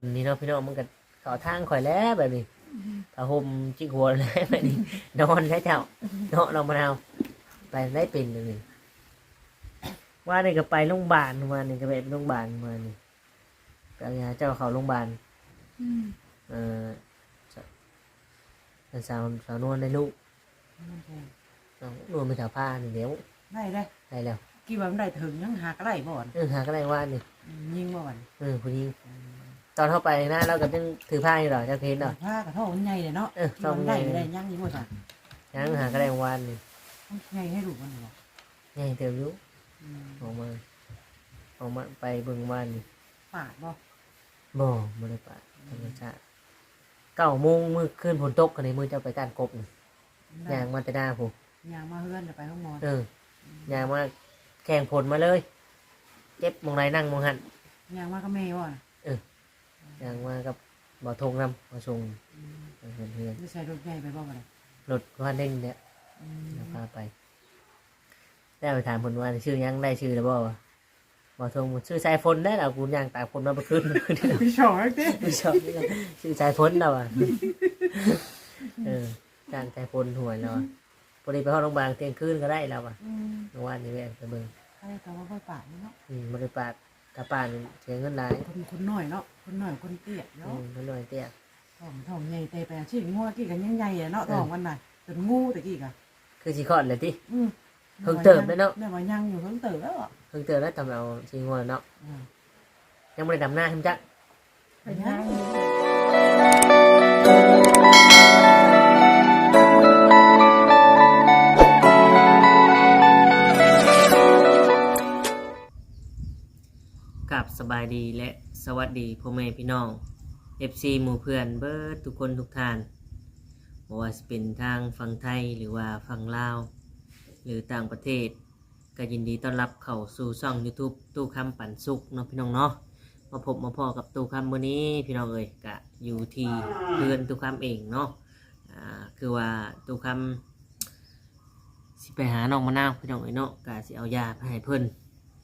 วันนี้เนาะพี่น้องมันก็เข้าทางข่อยแล้วแบบนี้ผ้าห่มจิกหัวเลยแบบนี้นอนได้เจ้าเนาะเรามะนาวไปได้เป็นแบบนี้ว่านี่ก็ไปโรงพยาบาลมานี่ก็ไปโรงพยาบาลมานี่ก็ยาเจ้าเขาโรงพยาบาลอืมเอ่อสสาวสาวนวลได้ลูกน้องนวลไปแถวผ้านี่เดี๋ยวได้ได้ได้แล้วกี่ว่ามันได้ถึงยังหากอะไรบ่อนเออหาก็ได้ว่านี่ยิงบ่อนเออผู้หญิงต อนเข้าไปนะเราก็ยังถือผ้าอยู่หรอเจ้าเพนเนาะผ้ากระท่อมันใหญ่เลยเนาะเออต้ต้อองงได้ใหญ่ได้ยังยิงบ่จ้ะยังหาก็ได้วันนี่ต้องใหญ่ให้ลูกมันบ่ใหญ่เติมอยุอืมออกมาออกมาไปเบิ่งวันนี่ปาดบ่บ่บ่ได้ปะธรรมชาติเก้าโมงมือขึ้นฝนตกกันในมือเจ้าไปการกบนี่ยางมาแต่หน้าผมยางมาเฮือนจะไปห้องหมอเออยางมาแข่งผลมาเลย เจ็บมองไรนั่งมองหันยางมาก็แม่บ่อน ยางมากับบ่อทงนำมาส่งเพื่อนเพื่อนจะใส่รถใหญ่ไปบ่บ่ได้รถว่าเด้งเนี่ยอืมเดี๋ยวพาไปได้ไปถามผลว่าชื่อยังได้ชื่อแล้วบ่วะบ่อทงชื่อสายฝนได้แล้วกูย่างตากฝนมาเมื่อคืนพี่ชอบติไม่ชอบนี่ก็ชื่อสายฝนแล้วอะเออจ้างสายฝนหวยแล้วอะพอดีไปห้องโรงพยาบาลเที่ยงคืนก็ได้แล้วอะอืมเมื่อวานนี้แม่ไปเบิ่งใครก็ว่าบ่ปาดเนาะอืมบริปาด กระปานเสียเงินหลายคนคนน้อยเนาะคนน้อยคนเตี้ยอืเนาะมมันหน่อยเตี้ยท้องท้องใหญ่แต่ไปอาชีพงัวกี่กันยังใหญ่อะเนาะท้องมันน่ะจนงูตะกี้กะคือสิคลอดเลยติ อืมเพิ่งเติบเลยเนาะ แม่ว่ายังอยู่เพิ่งเติบแล้วอะเพิ่งเจอแล้วทำเอาชิงวนเนาะอืมยังไม่ได้ดำหน้าทำจัก ไปยัง สบายดีและสวัสดีพ่อแม่พี่น้อง FC หมู่เพื่อนเบิร์ดทุกคนทุกท่านบ่ว่าจะเป็นทางฝั่งไทยหรือว่าฝั่งลาว หรือต่างประเทศ ก็ยินดีต้อนรับเข้าสู่ช่อง YouTube ตู้คำปันสุกเนาะพี่น้องเนาะมาพบมาพอกับตู้คำวันนี้พี่น้องเอ่ยกะอยู่ที่เพื่อนตู้คำเองเนาะอ่าคือว่าตู้คำสิไปหาน้องมะนาวพี่น้องเอ้ยเนาะกะสิเอายาไปให้เพิ่น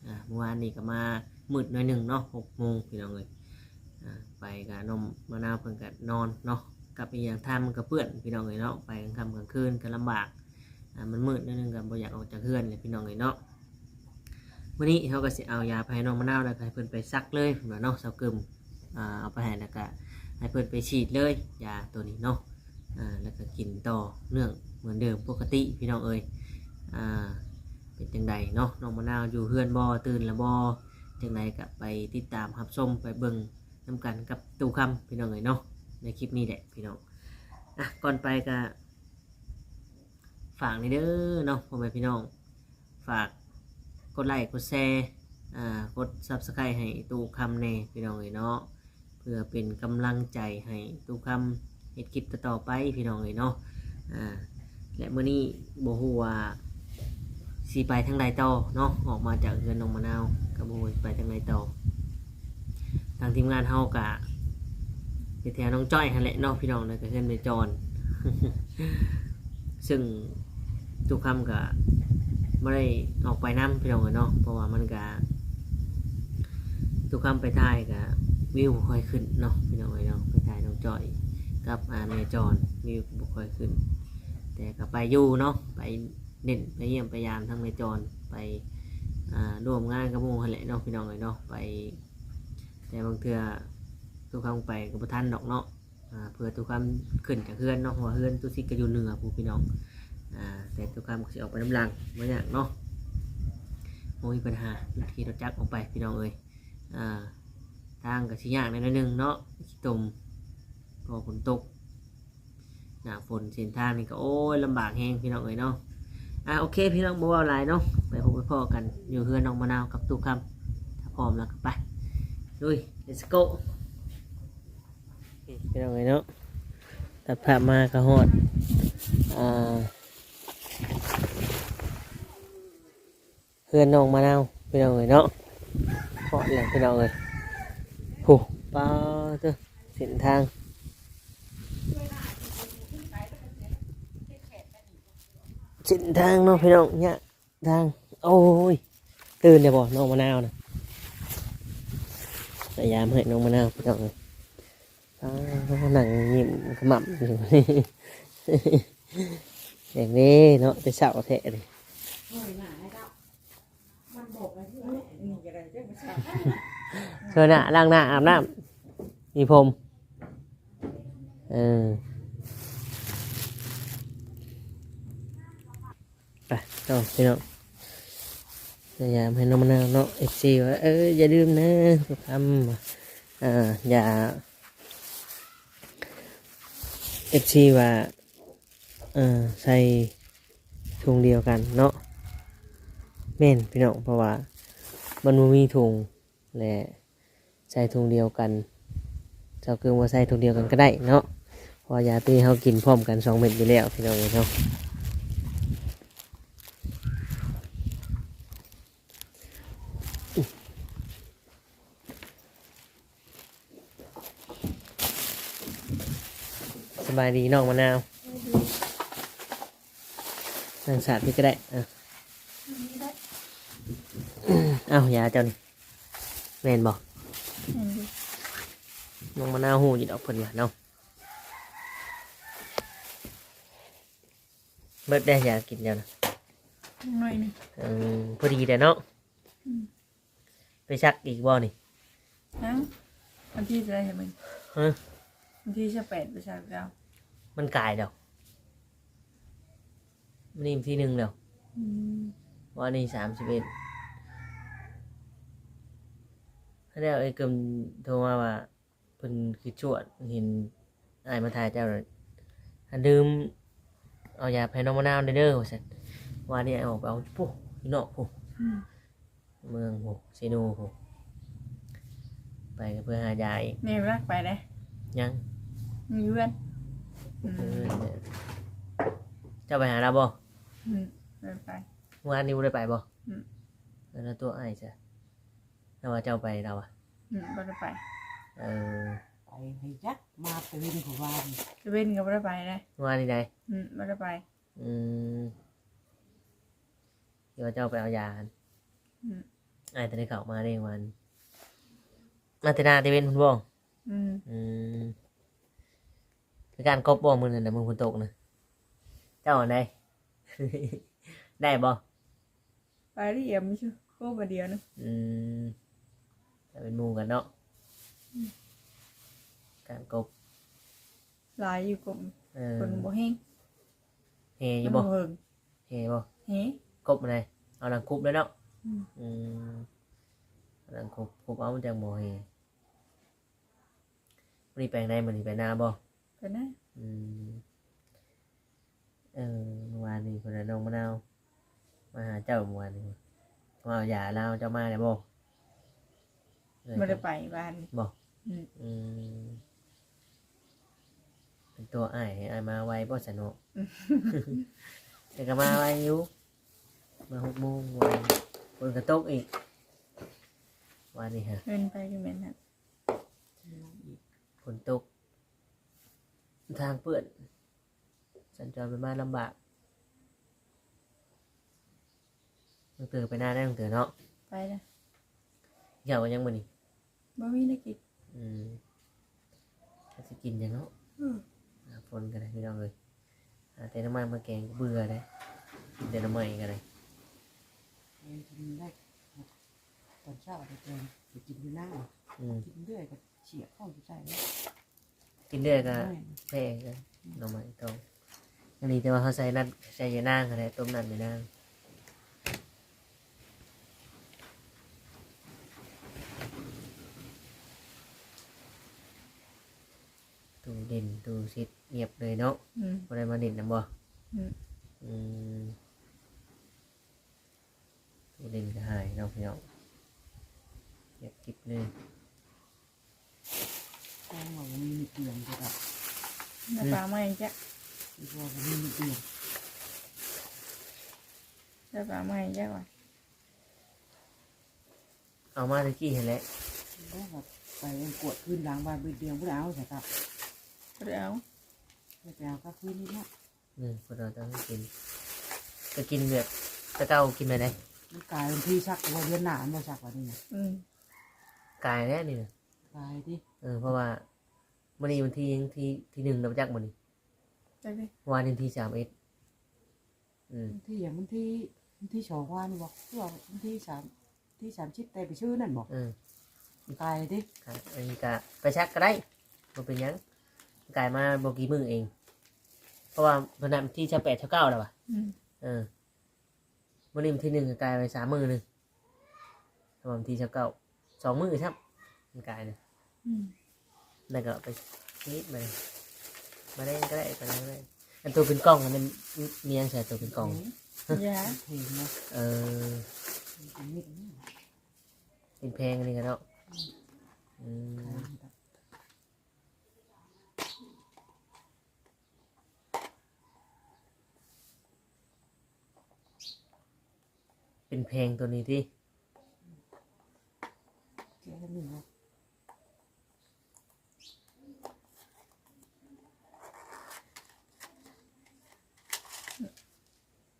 อ่าเมื่อวานนี้ก็มา มืดหน่อยหนึ่งเนาะหกโมงพี่น้องเอ้ยไปกับน้องมะนาวเพิ่นก็นอนเนาะกับอีกอย่างทำมันก็เปื้อนพี่น้องเอ้ยเนาะไปกลางค่ำกลางคืนก็ลำบากมันมืดนิดนึงกับบ่อยากออกจากเฮือนเลยพี่น้องเลยเนาะวันนี้เขาก็สิเอายาไปให้น้องมะนาวแล้วก็ให้เพิ่นไปซักเลยเนาเนาะเสากึมเอาไปให้แล้วก็ให้เพิ่นไปฉีดเลยยาตัวนี้เนาะแล้วก็กินต่อเนื่องเหมือนเดิมปกติพี่น้องเอ้ยเป็นจังใดเนาะน้องมะนาวอยู่เฮือนบ่ตื่นแล้วบ่ จังใดก็ไปติดตามรับชมไปเบิ่งนํกันกับตู้คำพี่น้องเอ้ยเนาะในคลิปนี้แหละพี่น้องอะก่อนไปก็ฝากนี่เด้อเนาะพ่อแม่พี่น้อง ฝากกดไลค์กดแชร์อ่ากด subscribe ให้ตู้คำแน่พี่น้องเลยเนาะเพื่อเป็นกำลังใจให้ตู้คำเฮ็ดคลิปต่อๆไปพี่น้องเลยเนาะอ่าและเมื่อนี้บ่ฮู้ว่าสีไปทางใดต่อเนาะออกมาจากเรือนนองมะนาว ก็บ่ฮู้ว่าสิไปทางใดต่อทางทีมงานเฮากะแถวน้องจ้อยหั่นแหละนาะพี่น้องแล้วก็เฮือนไปจอนซึ่งทุกคำก็ไม่ได้ออกไปน้ำพี่น้องเอ้ยเนาะเพราะว่ามันก็ทุกคำไปถ่ายก็วิวบ่ค่อยขึ้นเนาะพี่น้องเอ้ยเนาะไปถ่ายน้องจ้อยกับอาเมจอนวิวบ่ค่อยขึ้น แต่ก็ไปอยู่เนาะไปเด่นไปเยี่ยมไปยามทั้งเมจอนไป อ่าร่วมงานกับหมู่หั่นแหละเนาะพี่น้องเอ้ยเนาะไป แต่บางเทื่อทุกคำไปก็บ่ทันดอกเนาะอ่าเพื่อทุกคำขึ้นจากเพื่อนเนาะเพราะว่าเพื่อนตุซิก็อยู่เหนือผู้พี่น้องอ่าแต่ทุกคำก็สิออกไปน้ำลังมาอย่างเนาะโอ้ยปัญหาขี่รถจักรออกไปพี่น้องเอ้ยอ่าทางกับชิยากในอยหนึงเนาะขี้ตมพอฝนตกหนาฝนเส้นทางนี่ก็โอ้ยลำบากแฮงพี่น้องเอ้ยเนาะอ่าโอเคพี่น้องบัวาหลายเนาะ พ่อกันอยู่เพื่อนน้องมะนาวกับตุกคำถ้าพร้อมแล้วก็ไปลุย let's go พี่น้องเอ้ยเนาะตัดภาพมากระหอดอ่าเพื่อนน้องมะนาวพี่น้องเอ้ยเนาะหอดเลยพี่น้องเอ้ยโหป้าเจ้าเส้นทางเส้นทางเนาะพี่น้องเนี่ยทาง โอ้ย ตื่นเดี๋ยวบอกน้องมะนาวนะพยายามให้น้องมะนาวพี่น้องเอ้ยอ่าหนังยิ้มขมับอยู่นี่อย่างนี้เนาะจะเศร้าแท้เลยเฮ้ยหนาให้เจ้ามันบอกอะไรที่นี่ก็ได้เจ้าไม่ทราบเธอหน้าล้างหน้าอาบน้ำมีพรมเออไปน้องพี่น้อง พยายามให้น้องมะนาวเนาะเอฟซีว่าเอออย่าลืมนะทุกคำอ่าอย่าเอฟซีว่าเออใส่ถุงเดียวกันเนาะแม่นพี่น้องเพราะว่ามันมีถุงและใส่ถุงเดียวกันเจ้าเกิงว่าใส่ถุงเดียวกันก็ได้เนาะพอยาตีเขากินพร้อมกันสองเม็ดอยู่แล้วพี่น้องเนาะ บายดีน้องมะนาวนั่งสาดพี่ก็ได้อะเอายาเจ้านี่แม่นบอกน้องมะนาวหูอยิดออกเพิ่นว่าเนาะเบิดได้อยากกินเดียวนะหน่อยหนึงเออพอดีแต่เนาะอืมไปชักอีกบ่นี่นะวันที่จะได้เห็นมันฮะวันที่จะแปดประชาชน มันกลายเดียวมันนี่วันที่หนึ่งแล้วอืมวันนี้สามสิบเอ็ดถ้าได้ไอ้เกิมโทรมาว่าเพิ่นคือชวดเห็นไอ้ายมาถ่ายเจ้าเลยอันดื่มเอายาแพนองมะนาวเด้อเด้อว่าซั่นว่านี่ไอ้ออกไปเอาปุ๊พี่นอกปุ๊อืมเมืองโหเซโนโหไปก็เพื่อหายาอีกเนี่ยรักไปเลยยังมีเพื่อนอืเอมอเนี่ย เจ้าไปหาเราบ่อืมไปไป เมื่อวานนี้บ่ได้ไปบ่อืม เออแล้วตัวไอ้ายจ้ะแล้วว่าเจ้าไปเราอะ อืมบ่ได้ไปเออไปให้ยักมาตื่นของวันจะเว้นก็บ่ได้ไปเลยเมื่อวานนี้ได้อืมบ่ได้ไปอืมเดี๋ยวเจ้าไปเอายากันอืมไอ้ายตอนนี้เข้ามาได้วัน มาแต่หนาเตเวนคุณบ่อืมอืมเป็น การกบบ่มือนั่นนะมือฝนตกนะเจ้าอันใด ได้บ่ไปที่เอี่ยมไม่ใช่โคบเดียวนึงอืมจะเป็นหมูกันเนาะการกบลายอยู่กลมเออคนบ่แห้งเฮอยู่บ่มันเหิงเฮบ่เฮ้ กบอะไรเอาหลังคุบเลยเนาะอืม อืมเอาหลังคุบคุบเอามันจังบ่เฮมันนี่แปลงได้มันนี่ไปหน้าบ่ ไปนะอืมเออเมื่อวานนี้คนนั้นน้องมะนาวมาหาเจ้าเมื่อวานนี้มาเอายาลาวเจ้ามาได้บ่เออบ่ได้ไปบ้านบ่อืมอืมเป็นตัวอ้ายให้อ้ายมาไวบ่สนุกแต่ก็มาไวอยู่มาหกโมงวันฝนก็ตกอีกวันนี้ฮะเว้นไปก็แม่นฮะฝนตก ทางเปื้อนสัญจรไปมาลำบากต้องเตือไปหน้าได้ต้องเตือเนาะไปนะอยากว่ายังบ่นี่บ่มีนักกินอืมถ้าจะกินยังเนาะอืมหาฝนกันเลยพี่น้องเลยหาแต่น้ำมันมาแกงก็เบื่อเลยกินแต่น้ำมันกันเลยเองกินได้ตอนเช้าไปเจอไปกินที่หน้าอืมกินเรื่อยก็เฉียบเข้าอยู่ใจแล้ว กินเรื่อยก็แพ้กันน้ำมันต้องอันนี้แต่ว่าเขาใส่นัดใส่ยานางอะไรต้มนัดยานางตูเด่นตูซิดเงียบเลยเนาะอืม บ่ได้มาเด่นนะบ่อืม อืมตูเด่นก็หายเนาะพี่น้องเงียบกิบเลย แกงว่ามันมีเกลือนก็แบบน้ำปลาไม่จ้ะอีกว่ามันมีเกลือนน้ำปลาไม่จ้ะว่ะเอามาตะกี้เห็นแล้วแล้วแบบไปกวดขึ้นล้างบ้านไปเดียวผู้เอาใช่ครับบ่ได้เอาไปเอาก็ขึ้นนี่นะนี่พวกเราต้องกินจะกินแบบตะเก้ากินไปไหนมันกลายเป็นที่ชักว่าเดือนหนานมาชักว่านี่นะอืมกายแน่นี่นะ กลายดิเออเพราะว่ามันนี้วันที่ยังที่ที่หนึ่งเราจักมันนี้จักดิวานนี้ที่สามเอ็ดอืมที่อย่างมันที่มันที่สองว่านี่บอกที่ว่ามันที่สามที่สามชิดแต่ไปชื่อนั่นบอกเออกายดิครับอันนี้ก็ไปชักก็ได้มันเป็นหยังกลายมาบกี่มือเอง เพราะว่าเพนนันที่ชาแปดชาเก้าแล้วว่ะอืมเออวันนี้วันที่หนึ่งก็กลายไปสามมือหนึ่งทำวันที่ชาเก้าสองมือครับมันกลายเลยอืม แล้วก็ไปนิดมาเลยมาได้ก็ได้ไปได้ก็ได้อันตัวเป็นกล้องอันนั้นมียังใส่ตัวเป็นกล้องยาเพลงนะเออเป็นมิดนะเป็นเพลงอันนี้กันเนาะอืมเป็นเพลงตัวนี้ที่ แกแล้วนี่เนาะ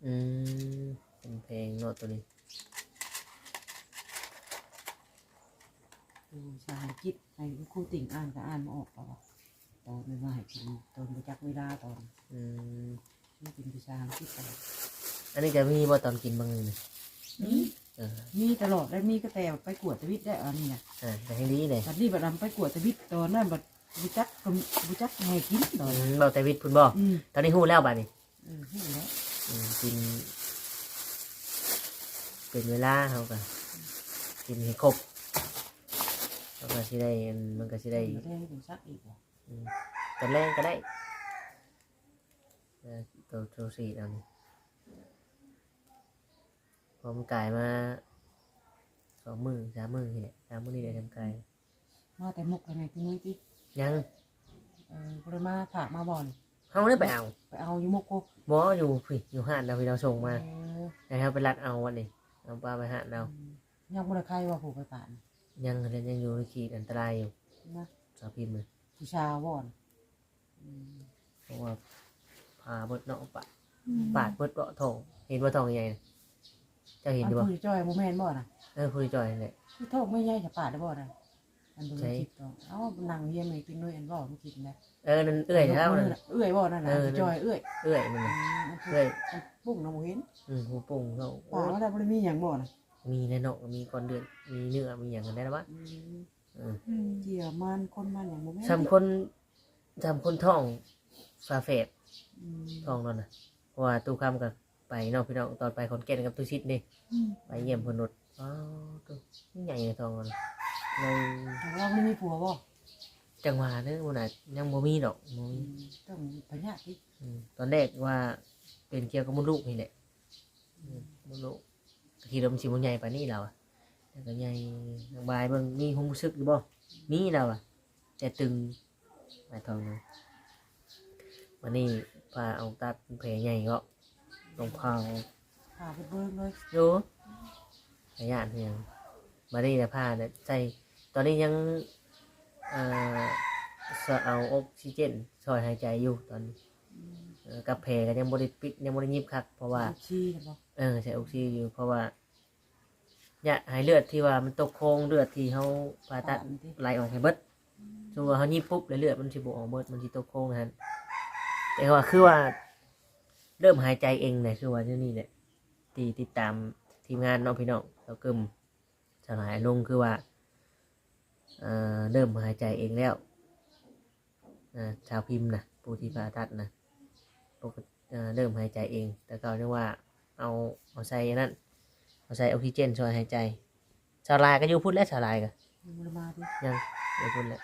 อืมเป็นเพลงเนาะตัวนี้ ดูชาจิตให้ครูติ่งอ่าน ก็อ่านมาออกป่าวะตอนไม่ว่าให้กินตอนไปจักเวลาตอนอืมนี่เป็นวิชาอังกฤษตลอดอันนี้จะมีบ่ตอนกินบางนึงนี่นี่เออมีตลอดแล้วมีก็แต่ไปกวดตะวิทย์ได้อันนี้นะอ่าแต่ให้ดีเลยบัดนี้บัดนำไปกวดตะวิทย์ตอนนั้นบัดบุจักก็บุจักให้กินตอนอืมเราแต่วิทย์พุ่นบ่อืมตอนนี้ฮู้แล้วบัดนี้อืมนี่แหละอืมกิน เป็นเวลาเขาก็กินให้ครบแล้ว ก็สิได้อันมันก็สิได้ได้บุจักอีกว่ะอืมตอนแรกก็ได้เออตัวตัวสีเอานี่พอมันกลายมาสองมือสามมือนี่แหละสามมือนี่แหละทำกายมาแต่มุกอะไรที่นู้นที่ยังเออปริมาฝากมาบ่อนเขาได้ไปเอาไปเอาอยู่มุกกูบออยู่พี่อยู่ห้านเราพี่เราส่งมาเออนะครับไปรัดเอาวันนี้เอาปลาไปห้านเรายังบ่ได้ใครว่าผูกไปป่าน ยังเรียนยังอยู่ในขีดอันตรายอยู่นะสาวพิมพ์เลยผู้ชาวบ่อนอืมเพราะว่าพาเบิดเนาะปะอืมปาดเบิดเบาะทองเห็นว่าทองยังไงน่ะเจ้าเห็นอันดูบ่ผู้จ้อยโมแมนบ่น่ะเออคุยจอยเลย คือโทษไม่ใหญ่จะปาดได้บ่น่ะอันดูใช่ คลิปต่อเอ้านั่งเฮียไม่กินด้วยอันบ่มันกินนะเออนั่นเอื้อยแล้วนั่น เอื้อยบ่นั่นน่ะเออจ้อยเอื้อยเอื้อยมันอืน่ะมอันเอื้อยอันปุ้งน้ำบ่เห็นอืมหูปุ่งเขาปาดว่าได้บ่ได้มีหยังบ่น่ะ มีแน่นอนมีก้อนเดือดมีเนื้อมีอย่างกันได้แล้ววะอืมเอออืมเกี่ยวมันคนมันหยังบ่แม่นทำคนทำคนท้องฟาเฟดอืมท้องนั่นน่ะเพราะว่าตู้คำกับไปเนอกพี่น้องตอนไปคอนแก่นกับตู้ชิดนี่อืมไปเยี่ยมเพนนุดอ๋อตู้ใหญ่เลยท้องมันในแต่เราไม่มีผัวบ่จังหวะนึงมันอาจยังบ่มีดอกบ่อืมีมต้องพญาติอืมตอนแรกว่าเป็นเกี่ยวกับมดลูกนี่แหละอืมมดลูก ทีเรามันสิมันใหญ่ปานนี้แล้วอะแต่ก็ใหญ่บายเบิ่งมีความรู้สึกอยู่บ่มีแล้วอะแต่ตึงหลายทองเลยวันนี้พาเอาตัดแผลใหญ่ก็ลงพาวพาไปเบิ่งเลยอยู่ขยานเพียงมาได้แต่ผ้าเนี่ยใส่ตอนนี้ยังเอ่อเอาออกซิเจนช่วยหายใจอยู่ตอนนี้กับแผลก็ยังบริปิดยังบริยิบคักเพราะว่า ชี้นะบ่ เออใส่ออกซิอยู่เพราะว่าอยากหายเลือดที่ว่ามันตกโครงเลือดที่เขาผ่าตัดไหลออกให้เบิดส่วนเขายิบปุ๊บแล้วเลือดมันสิบออกเบิดมันสิตกโครงนะฮะแต่ว่าคือว่า เริ่มหายใจเองเนี่ยคือว่าที่นี่แหละที่ติดตามทีมงานน้องพี่น้องเรากึมสลายลงคือว่าเอ่อเริ่มหายใจเองแล้วชาวพิมพ์นะผู้ที่ผ่าตัดนะปกติเริ่มหายใจเอง แต่ก็เรียกว่า เอาเอาใส่อันนั้นเอาใส่ออกซิเจนช่วยหายใจสลายก็อยู่พูดแล้วสลายก็ยังบ่ได้มาติยังไม่พูดแล้ว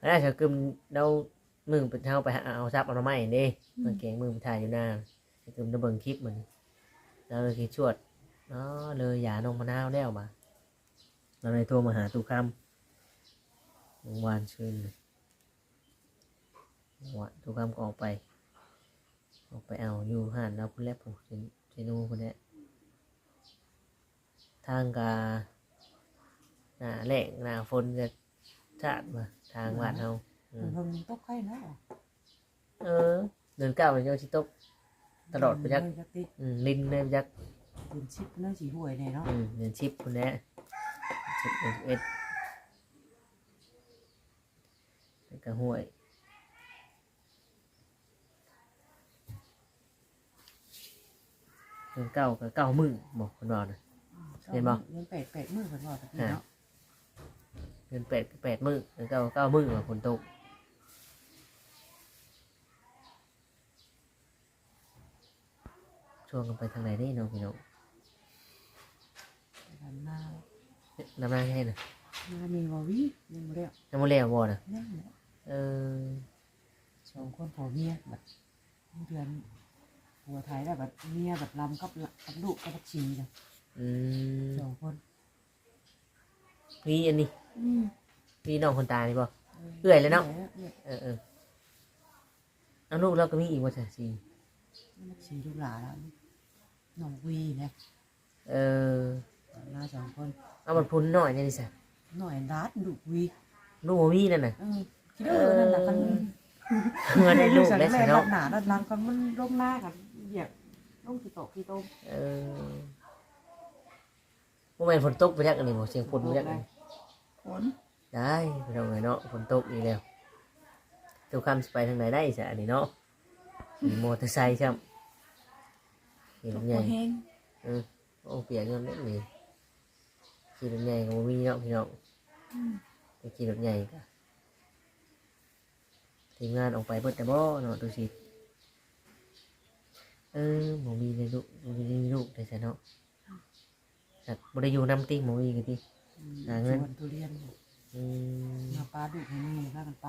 อันนั้นเขากึมเรามึงเป็นเท้าไปหาเอาซับเอาหน่อไม้เด้มาเก่งมึงไปถ่ายอยู่หน้าเขากึมจะเบิ่งคลิปเหมือนแล้วเลยคิดชวดเนาะเลยอย่านมมะนาวแล้วมาเราเลยโทรมาหาตุกคำเมื่อวานชื่นเลยวันตุกคำก็ออกไปออกไปเอาอยู่ห่านเราพุ่นแล้วผม เจนูพุ่นแล้วทางกาหน้าแรงหน้าฝนจะชาดมาทางบ้านเฮาอืมเพิ่นตกไข่เนาะเออ เดินก้าวไปโยชิตก ตลอดไปจักเลยจักติอืมลินเลยจัก เป็นชิปเนาะสิห่วยแน่เนาะอืมเดินชิปคนนี้ชิปเอ็ดเอ็ดแล้วกับห้วย เดือนเก้ากับเก้ามือบอกคนบอกนะ เห็นบ่ยังแปดแปดมือเพิ่นบอกตะกี้เนาะเดือนแปดกับแปดมือเดือนเก้ากับเก้ามือว่าฝนตกช่วงกันไปทางไหนได้เน้องพี่น้องทำหน้าน้ำหน้าให้นะหน้ามีวาวิยังบ่ได้น้ำมันแล้วบ่นะยังแหละเออสองคนผัวเมียแบบเดือน ผัวไทยแล้วแบบเมียแบบลำกับกับลูกกับบักชีจ้ะอืมสองคนมีอันนี้อืมมีน้องคนตายนี่บ่ เอื้อยเลยเนาะ อื้อยเออเออเอาลูกเราก็มีอีกว่าจะสิบักชีลูกหลานแล้วน้องวีเนี่ยเออมาสองคนเอามันพุนหน่อยเนี่ยดิสะหน่อยรัดลูกวีลูกบ่มีนั่นน่ะ เออคิดว่าเออนั่นแหละคัน เมื่อได้ลูกได้แม่สิรัเนาะดหนารัดหลังกันมันร่มหน้ากันเหยียบ ลงกี่โตะกี่โต้มเออบ่แม่นฝนตกไปจักอันนี้บ่เสียงฝนไปจักอันนี้ผลได้ไปทางไหนเนาะฝนตกอีกแล้วเจ้าคำสิไปทางไหนได้สะอันนี้เนาะขี่มอเตอร์ไซค์ครับขี่รถใหญ่แห้งเออโอ้เปียกเงินเล่นนี่ขี่รถใหญ่ก็บ่มีเนาะพี่น้องไปขี่รถใหญ่ก็ทีมงานออกไปเบิดแต่บ่เนาะดูสิ เออบ่มีในลูกบ่มีในลูกได้ซะเนาะแต่บ่ได้อยู่นำติบ่มีกันติหาเงิน สวนทุเรียนอืมมาปลาดุกให้นี่พากันไป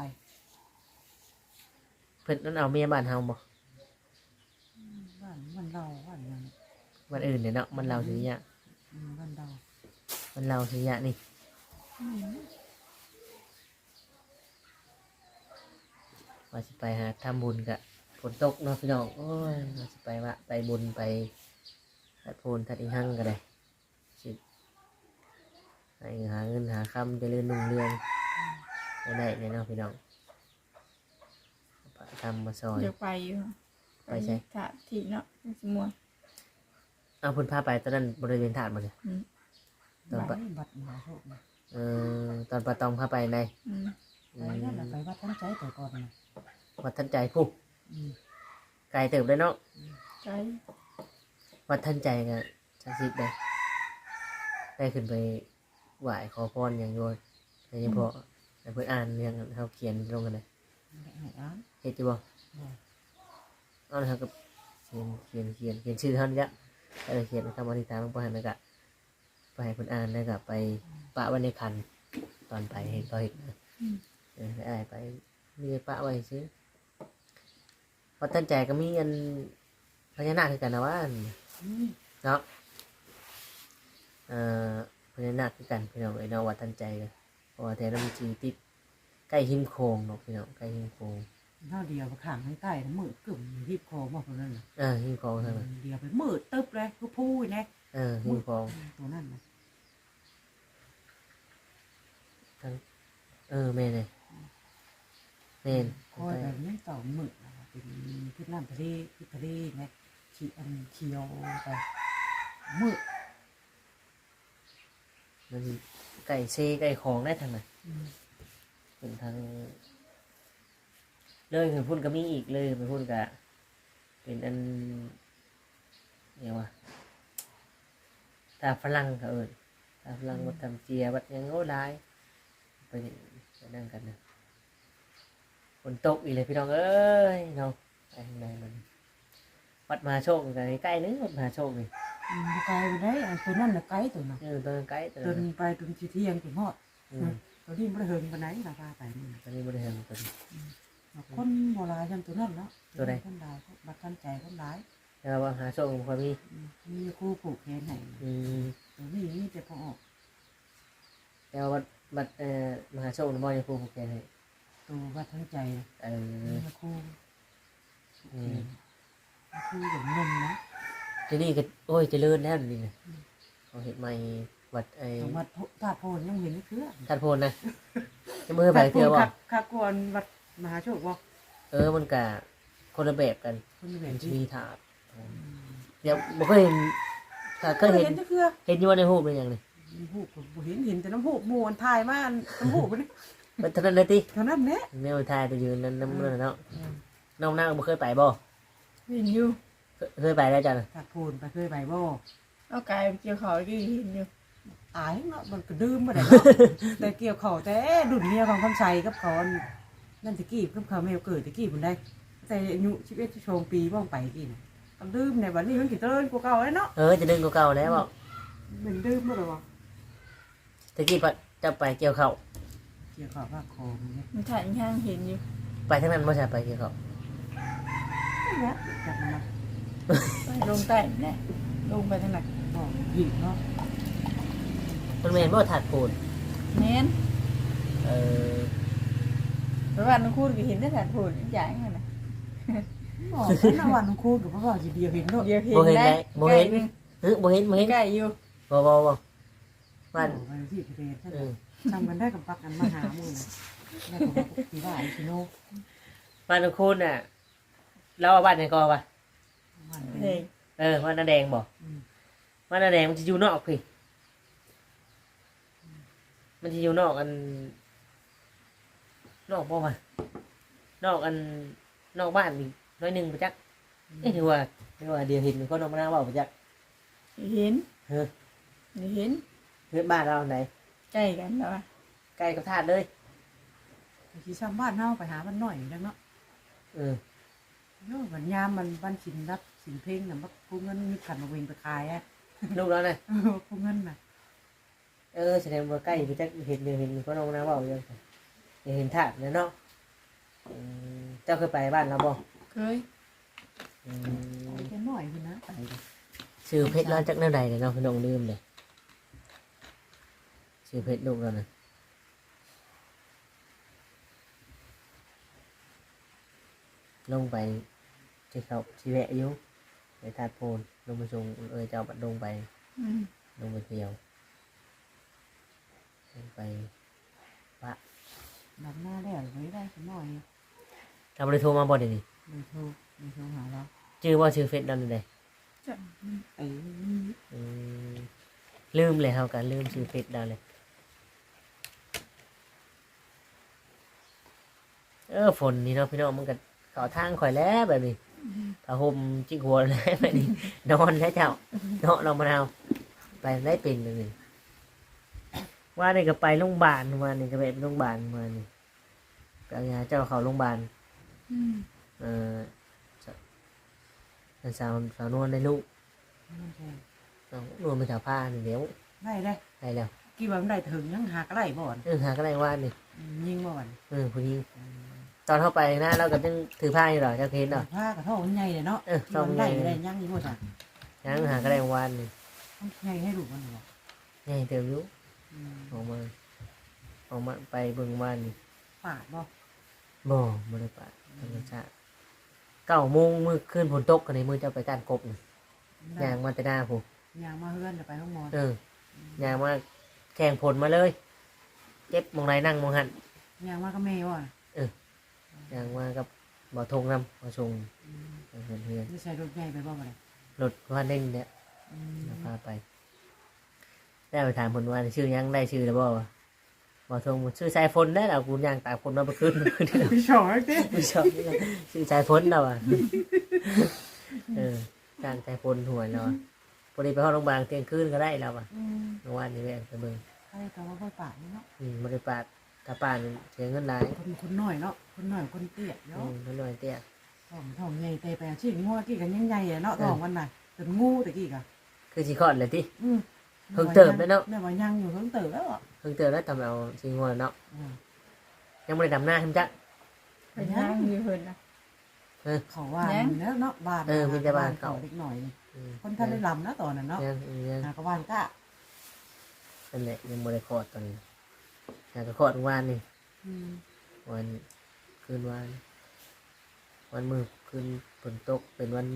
เพิ่นนั่นเอาเมียบ้านเฮาบ่บ้านมันเราบ้านยังบ้านอื่นเนี่ยเนาะมันเราสิยะอืมบ้านเรามันเราสิยะนี่ว่าสิไปหาทำบุญกะ ฝนตกเนาะพี่น้องโอ้ยว่าสิไปวะไปบุญไปทัดโพนทัดอีหังก็ได้สิให้หาเงินหาคำเจริญรุ่งเรืองได้ได้เลยเนาะพี่น้องพระทำมาซอย เดี๋ยวไปอยู่ไปใช่ ถาที่เนาะมันสมวนเอาเพุ่นพาไปตอนนั้นบริเวณถาดมันเลยอืมตอนไปปะบัดหมาโชคนะเออตอนปลาตองพาไปในอืมอืไปมนั่นแหละไปวัดทั้งใจแต่ก่อนนะวัดทันใจผู้อืมไก ลเติบเลยเนาะใจวัดทันใจกันชักสิบได้ได้ขึ้นไปไหว้ขอพรอย่างโยนโดยเฉพาะให้เพื่อนอ่านเรื่องเขาเขียนลงกันเลยให้อ่านเฮ็ดจีบอเอาเลยครับกับเขียนเขียนเขียนเขียนชื่อท่านยะแล้วก็เขียนคำอธิษฐานลงไปแล้วก็ไปให้เพื่อนอ่านแล้วก็ไปปะไว้ในคันตอนไปเห็นก็เห็นนะเออได้ไปมีปะไว้ซื้อ วัดทันใจก็มีอันพญานาคคือกันนะว่าอืมเนาะเอ่อพญานาคคือกันพี่น้องไอ้ยเนาะวัดทันใจกันเพราะว่าแถวนั้นมันจีติดใกล้หิมโคงเนาะพี่น้องใกล้หิมโคงเท่าเดียวไปข้างใกล้ๆนะมืดกึ่มรีบคอบอกตัวนั้นน่ะเออหิมโคงเท่านั้นเดียวไปมืดตึ๊บเลยคือพูดนะเออหิมโคงตัวนั้นนะเออแม่เลยแม่นคอยแบบนี้ต่อมืดนะคะ เป็นพิษน้ำทะเลพิษทะเลนะขี่อันเขียวไปมืดมันไก่เซไก่ของได้ทางไหนอืมเป็นทางเลยไปพุ่นก็มีอีกเลยไปพุ่นกะเป็นอันเนี่ยว่าตาฝรั่งเขาเอิญตาฝรั่งวัดทำเจียวัดยังโง่ได้ไปนี่ไปนั่งกันนะ นตกอีกเลยพี่น้องเอ้ยเนาะไปทางไหนมันวัดมหาโชคกันใกล้ๆนึงวัดมหาโชคนี่อืมบ่ไกลไปได้อันตัวนั้นน่ะไกลตัวน่ะเออตอนใกล้ตัวจนนั้นไปจนสิเที่ยงถึงฮอดอืมตัวนี้บ่ได้เฮิงปานไหนราคาไปนี่น่ะตอนนี้บริเวณตัวนี้ คนโบราณยันตัวนั้นเนาะตัวใด คนดาวบัดทันใจคนหลายแล้วว่าหาโชคของความมีอืมมีครูผูกแขนให้อืมตัวนี้มีแต่พอออกแล้ววัดวัดเอ่อมหาโชคในบ่อยครูผูกแขนให้ ตัวบัดทันใจเอมีอแต่ครูผูกอืแขมนครูอย่างนมนะทีนี้ก็โอ้ยเจริญแล้วนี่นะเขาเห็นใหม่วัดไอ้ของวัดธาตุโพนยังเห็นเครือทัดโพนนะจะมือไปเที่ยวว่าข้ากวนวัดมหาโชคบ่เออมันกะคนละแบบกันคนละแบบจะที่มีถาดเดี๋ยวบ่เคยเห็นถ้าเคยเห็นเครือเห็นอยู่ในรูเป็นอย่างนี้น้ำหูกบ่เห็นเห็นแต่น้ำหูมวนทายมากน้ำหูกไปนี่ มันเท่านั้นเลยติเท่านั้นแหละแนวทายไปยืนนั่นน้ำนั่นเนาะน้องนางบ่เคยไปบ่เห็นอยู่เคเคยไปแล้วจ้ะน่ะถ้าพูนไปเคยไปบ่เอากายไปเกี่ยวเขาที่เห็นอยู่ตายเนาะมันก็ดื่มมาได้เนาะ แต่เกี่ยวเขาแต่ดุนเมียของคำชัยกับเขานั่นตะกี้กับเขาแมวเกิดตะกี้พุ่นได้ แต่อายุชีวิตชงปีบ้องไปกี่น่ะก็ดื่มในบัดนี้มันกี่เติ้นกูเก่าแล้วเนาะเออจะดึงกูเก่าแล้วบ่มันดื่มมาแล้ววะตะกี้ปะจะไปเกี่ยวข้าว เกี่ยวกับว่าคอมันเนี่ยมันถ่ายย่างเห็นอยู่ไปทั้งนั้นบ่ใช่ไปเกี่ยวข้าวนะจับมันมาไปลงใต้แน่ลงไปทางไหนบอกหยิบเนาะมันแม่นบ่ถาดปูนแม่นเออเพราะว่าน้องคูดก็เห็นได้ถ่ายผลใหญ่ไงนะบอกฉันนะวันคูกับพ่อจีเดียวเห็นเนาะเดียวเห็นบ่เห็นได้ได้บ่เห็นเออบ่เห็นบ่เห็นใกล้อยู่บ่บ่บ่ บ้านไปที่ประเทศเออทำกันได้กับปักกันมาหามือนะแล้วก็บอกที่ว่าไอ้ชิโนบ้านของคุณน่ะ เราเอาบ้านไหนก่อนวะมันเด็เป็นกเออบ้านนาแดงบ่อืมบ้านนาแดงมันจะอยู่นอกพี่ มันจะอยู่นอกอัน นอกบ่วะนอกอันนอกบ้านนี่น้อยหนึงไปจักเอ้ยถือว่าถือว่าเดียวเห็นคนออกมาหน้าเว้าไปจัก เห็นเออ เห็น เฮือนบ้านเราไหนใกล้กันแล้วอะใกล้กับธาตุเลยที่ชาวบ้านเฮาไปหามันหน่อยจังเนาะเออโย่วันยามมันบ้านชินรับสินเพลงน่ะมักผู้เงินมีขันมาเวงไปขายอะลูกเราน่ะเออผู้เงินน่ะเออแสดงว่าใกล้ไปจักเห็นเดียวเห็นคนออกมาหน้าเว้าอยู่จังเห็นธาตุแล้วเนาะอืมเจ้าเคยไปบ้านเราบ่เคยอืมไปแค่หน่อยคุณนะไปเลยซื้อเพชรร้านจักแนวใดเนี่ยเนาะพี่น้องลืมเลย ซื้อเพชรลูกเรานะลงไปที่เขาชีแวะอยุไปทาดโพนลงไปส่งเอยเจ้าบัดลงไป อืม ลงไปเที่ยวลงไป ดับหน้าได้หรือไม่ได้สักหน่อย เราบริโทรมาบ่เดี๋ยวนี้ เลยโทรเลยโทรหาเรา ชื่อว่าชื่อเฟซนั่นเลย ไอ้ อืมลืมเลยเฮากันลืมชื่อเฟซดาวเลย เออฝนนี่เนาะพี่น้องมันก็เข้าทางข่อยแล้วแบบนี้ผ้าห่มจิกหัวแล้วแบบนี้นอนแล้วเจ้าเนาะเรามาเอาไปได้เป็นเลยนี่ว่านี่ก็ไปโรงพยาบาลมานี่ก็ไปโรงพยาบาลมานี่ไปเอายาเจ้าเขาโรงพยาบาลอืมเอ่อสาวสาวนวลได้ลูกมันแพงน้องนวลเป็นสาวผ้านี่เดี๋ยวได้ได้ได้แล้วกี่วันได้ถึงยังหากไรบ่อนเออหาก็ได้ว่านี่ยิงบ่อนเออผู้หญิง ตอนเข้าไปนะเราก็ยังถือผ้าอยู่หรอเจ้าเคสหรอผ้ากับท่อมันใหญ่เลยเนาะเออที่มันได้ได้ยังยี่หมดอะยังหาก็ได้วานนี่ต้องใหญ่ให้ดูมันหรอใหญ่เต็มอยุออกมาออกมาไปเบิ่งวานนี่ปาดบ่บ่บ่ได้ปะธรรมชาติเก้าโมงมือขึ้นฝนตกกันในมือเจ้าไปการกบนี่ยางมาแต่หน้าผมยางมาเฮือนไปห้องมอนเออยางมาแข่งผลมาเลยเจ็บมองไรนั่งมองหันยางมาก็แม่ว่ะ ยางมากับบ่อทงนำบ่อชงเพื่อนเพื่อนจะใช้รถใหญ่ไปบ่มาเลยรถว่าเล่นเนี่ยเราพาไป ได้ไปถามผลว่าชื่อยังได้ชื่อแล้วบ่วะบ่อทงชื่อสายฝนได้แล้วกูยางตากฝนมาเมื่อคืนเมื่อคืนพี่ชอบดิไม่ชอบชื่อสายฝนแล้วอะเออจ้างสายฝนหวยแล้วอะพอดีไปเข้าโรงพยาบาลเที่ยงคืนก็ได้แล้วอะเมื่อวานนี้แม่ไปเบิ่งใช่แต่ว่าพ่อปาดเนาะอืมบริปาดตาป่านเสียเงินหลายคนคนหน่อยเนาะ คนหน่อยคนเตี้ยอืเนาะมน้อยๆเตี้ยทองทองใหญ่เตะไปชิ้นงัวกี่กันยังใหญ่เนาะทองวันไหนจนงูตะกี้กะคือสิคลอดเลยที่อืมเพิ่งเติบเลยเนาะเนี่ยว่ายังอยู่เพิ่งเติบแล้วอะเพิ่งเตือนแล้วทำเอาสิงวเนาะอืมยังไม่ได้ดำหน้าขึ้นจักไปย่างอยู่เพิ่นนะ เขาว่าแล้วเนาะบ้านเออมีแต่บ้านเก่า เล็กหน่อยนี่อืมคนท่านได้ลำนะตอนนั้นเนาะยังยังหากบ้านก็นั่นแหละยังไม่ได้คลอดตอนนี้อยากจะคลอดเมื่อวานนี่อืม วัน คืนวานวันมือคืนฝนตกเป็นวัน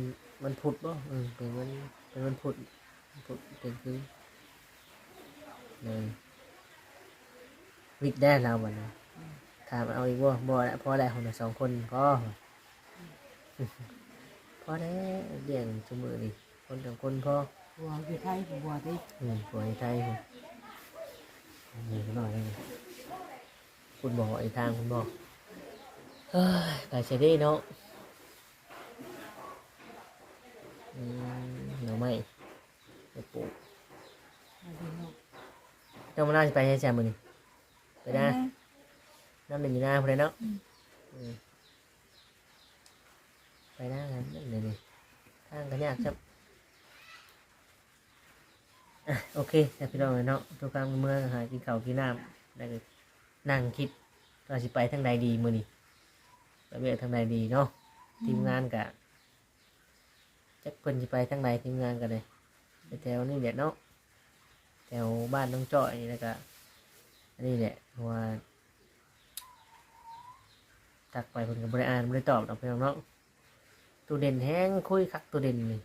วันพุธบ่เออเป็นวันเป็นวันพุธพุธเป็นคืนเลยวิกได้เราบ่นะถามเอาอีกว่าบ่ละพอแล้วของเราสองคนพอพอแล้วเลี้ยงชั่วมือนี่คนสองคนพอบัวคือไทยบัวที่อืมหัวไทยผมนี่หน่อยนึงคุณบอกไอ้ทางคุณบอก เฮ้ยไปเฉยดีเนาะอืมเดี๋ยวไม่ไปปลูกเจ้ามันน่าจะไปใช้แจมือนี่ไปได้น้ำหนึ่งอยู่หน้าพอดีเนาะอืมไปหน้ากันนั่นเลยนี่ทางกันยากจับอะโอเคแต่พี่น้องเลยเนาะทุกครั้งเมื่อหากินข้าวกินน้ำได้เลยนั่งคิดว่าสิไปทางใดดีมือนี่ ไปเวียกทางใดดีเนาะทีมงานกะจักเพิ่นสิไปทางใดทีมงานกันเลยไปแถวนี้แหละเนาะแถวบ้านน้องจ้อยนี่แล้วก็อันนี้แหละเพราะว่าทักไปเพิ่นก็บ่ได้อ่านบ่ได้ตอบดอกพี่น้องเนาะตัวเด่นแห้งคุยคักตัวเด่นนี่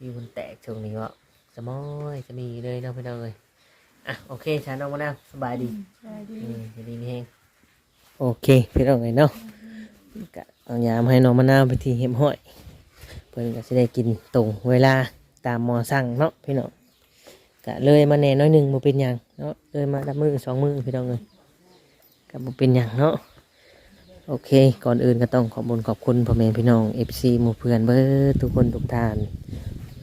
มีคนแตกช่วงนี้วะสมอยจะมีเลยเนาะพี่น้องเลยอะโอเคชาน้องมะนาวสบายดีใช่ดีอืมจะดีนี่เอง โอเคพี่น้องเลยเนาะก็เอายามให้น้องมะนาวไปที่เห็บห้อยเพื่อนก็จะได้กินตรงเวลาตามหมอสั่งเนาะพี่น้องก็เลยมาแหน่น้อยหนึ่งมาเป็นอย่างเนาะเลยมาดับมือสองมือพี่น้องเลยก็บ่เป็นอย่างเนาะโอเค ก่อนอื่นก็ต้องขอบคุญขอบคุณพ่อแม่พี่น้องเอฟซีหมู่เพื่อนเบอร์ทุกคนทุกท่าน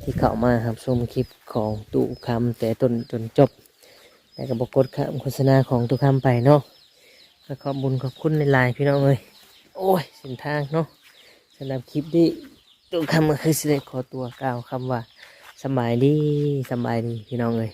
ที่เข้ามาครับชมคลิปของตุคำแต่ต้นจนจบแล้วก็บกดคำโฆษณาของตุคำไปเนาะ ก็ขอบบุญขอบคุณในไลน์พี่น้องเลยโอ้ยเส้นทางเนาะสำหรับคลิปนี้ตัวคำก็คือสิได้ขอตัวกล่าวคำว่าสำบายดีสำบายดีพี่น้องเลย